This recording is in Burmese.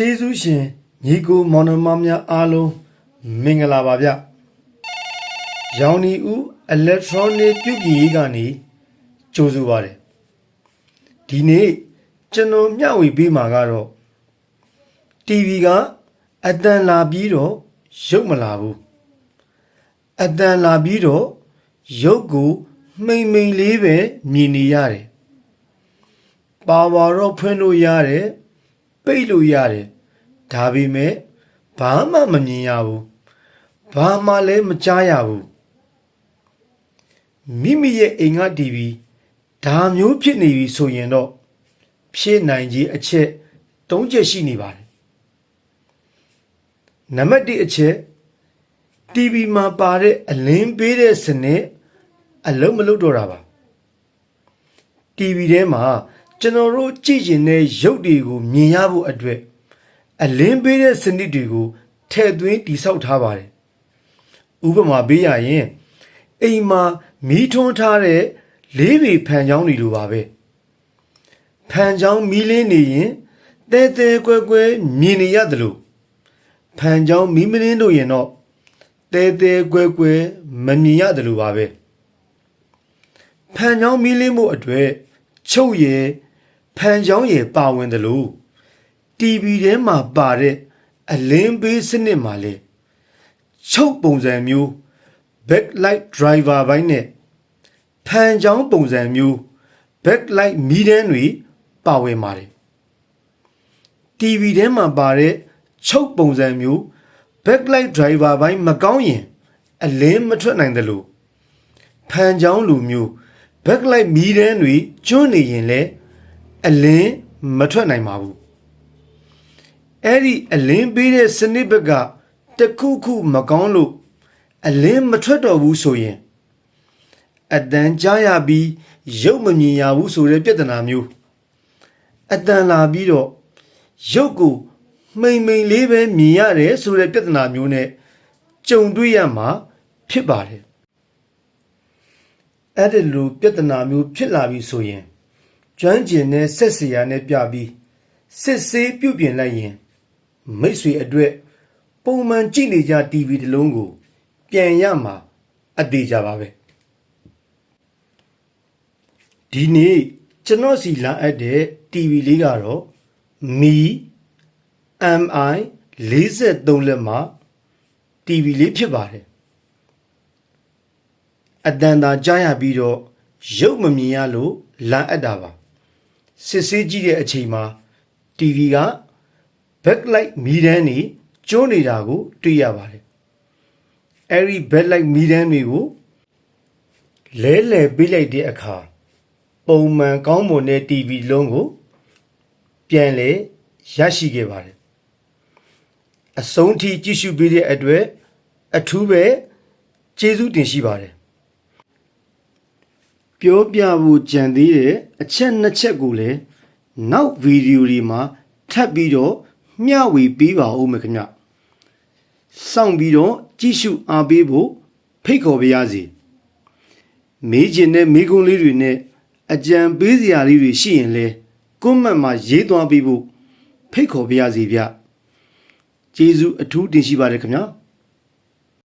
ကျေးဇူးရှင်ညီကိုမောင်နှမများအားလုံးမင်္ဂလာပါဗျ။ရောင်နီဦး electronic ပြုပြင်ရေးကနေကြိုဆိုပါရစေ။ဒီနေ့ကျွန်တော်မျှဝေပေးမှာကတော့ TV ကအတန်လာပြီးတော့ရုပ်မလာဘူး။အတန်လာပြီးတော့ရုပ်ကိုမှိန်မှိန်လေးပဲမြင်နေရတယ်။ပါဝါတော့ဖွင့်လို့ရတယ်။ ပိတ်လို့ရတယ်။ဒါပေမဲ့ဘာမှမမြင်ရဘူး။ဘာမှလည်းမကြားရဘူး။မိမိရဲ့အိမ်က TV ဒါမျိုးဖြစ်နေပြီဆိုရင်တော့ဖြစ်နိုင်ကြီးအချက်၃ချက်ရှိနေပါတယ်။နံပါတ်1အချက် TV မှာပါတဲ့အလင်းပေးတဲ့စနစ်အလုံးမလုံးတော့တာပါ TV ထဲမှာ ကျွန်တော်တို့ကြည့်ကျင်တဲ့ရုပ်တွေကိုမြင်ရဖို့အတွက်အလင်းပေးတဲ့စနစ်တွေကိုထည့်သွင်းတိစောက်ထားပါတယ်ဥပမာပေးရရင်အိမ်မှာမီးထွန်းထားတဲ့လေးပေဖန်ချောင်းတွေလိုပါပဲဖန်ချောင်းမီးလင်းနေရင်တဲတဲကွဲကွဲမြင်နေရတယ်လို့ဖန်ချောင်းမီးမလင်းလို့ရင်တော့တဲတဲကွဲကွဲမမြင်ရတယ်လို့ပါပဲဖန်ချောင်းမီးလင်းမှုအတွက်ချုပ်ရယ် ဖန်ချောင်းရယ်ပါဝင်တယ်လို့ TV ထဲမှာပါတဲ့အလင်းပေးစနစ်မှာလေချုပ်ပုံစံမျိုး backlight driver ဘိုင်းနဲ့ဖန်ချောင်းပုံစံမျိုး backlight မီးတန်းတွေပါဝင်ပါတယ် TV ထဲမှာပါတဲ့ချုပ်ပုံစံမျိုး backlight driver ဘိုင်းမကောင်းရင် အလင်းမထွက်နိုင်တယ်လို့ဖန်ချောင်းလိုမျိုး backlight မီးတန်းတွေကျွန်းနေရင်လည်း အလင်းမထွက်နိုင်ပါဘူးအဲ့ဒီအလင်းပေးတဲ့စနစ်ဘက်ကတစ်ခုခုမကောင်းလို့အလင်းမထွက်တော့ဘူးဆိုရင်အတန်ကြားရပြီးရုပ်မမြင်ရဘူးဆိုတဲ့ပြဿနာမျိုးအတန်လာပြီးတော့ရုပ်ကိုမှိန်မှိန်လေးပဲမြင်ရတယ်ဆိုတဲ့ပြဿနာမျိုးနဲ့ကြုံတွေ့ရမှာဖြစ်ပါတယ်အဲ့ဒီလိုပြဿနာမျိုးဖြစ်လာပြီဆိုရင် ကျွမ်းကျင်တဲ့ဆက်စရာနဲ့ပြပြီးစစ်ဆေးပြုပြင်လိုက်ရင်မိတ်ဆွေအတွက်ပုံမှန်ကြည့်နေကြ TV တစ်လုံးကို ပြန်ရမှာအသေးကြပါပဲဒီနေ့ကျွန်တော်စီလာအပ်တဲ့ TV လေးကတော့မီ MI 43လက်မှ TV လေးဖြစ်ပါတယ်အတန်သာကြားရပြီးတော့ရုပ်မမြင်ရလို့လာအပ်တာပါ စစ်ဆေးကြည့်တဲ့အချိန်မှာ TV က backlight မီးတန်းတွေကျိုးနေတာကိုတွေ့ရပါတယ်။အဲဒီ backlight မီးတန်းတွေကိုလဲလှယ်ပေးလိုက်တဲ့အခါပုံမှန်ကောင်းမွန်တဲ့ TV လုံးကို ပြန်လဲရရှိခဲ့ပါတယ်။အဆုံးထိကြည့်ရှုပေးတဲ့အတွက်အထူးပဲကျေးဇူးတင်ရှိပါတယ်။ ပြောပြဖို့ကြံသေးတဲ့အချက်နှစ်ချက်ကိုလည်းနောက်ဗီဒီယိုဒီမှာထပ်ပြီးတော့မျှဝေပေးပါဦးမယ်ခင်ဗျစောင့်ပြီးတော့ကြည့်ရှုအားပေးဖို့ဖိတ်ခေါ်ပါရစေမေးချင်တဲ့မိကုံးလေးတွေနဲ့အကြံပေးစရာလေးတွေရှိရင်လဲကွန်မန့်မှာရေးသွားပေးဖို့ဖိတ်ခေါ်ပါရစေဗျကျေးဇူးအထူးတင်ရှိပါတယ်ခင်ဗျာ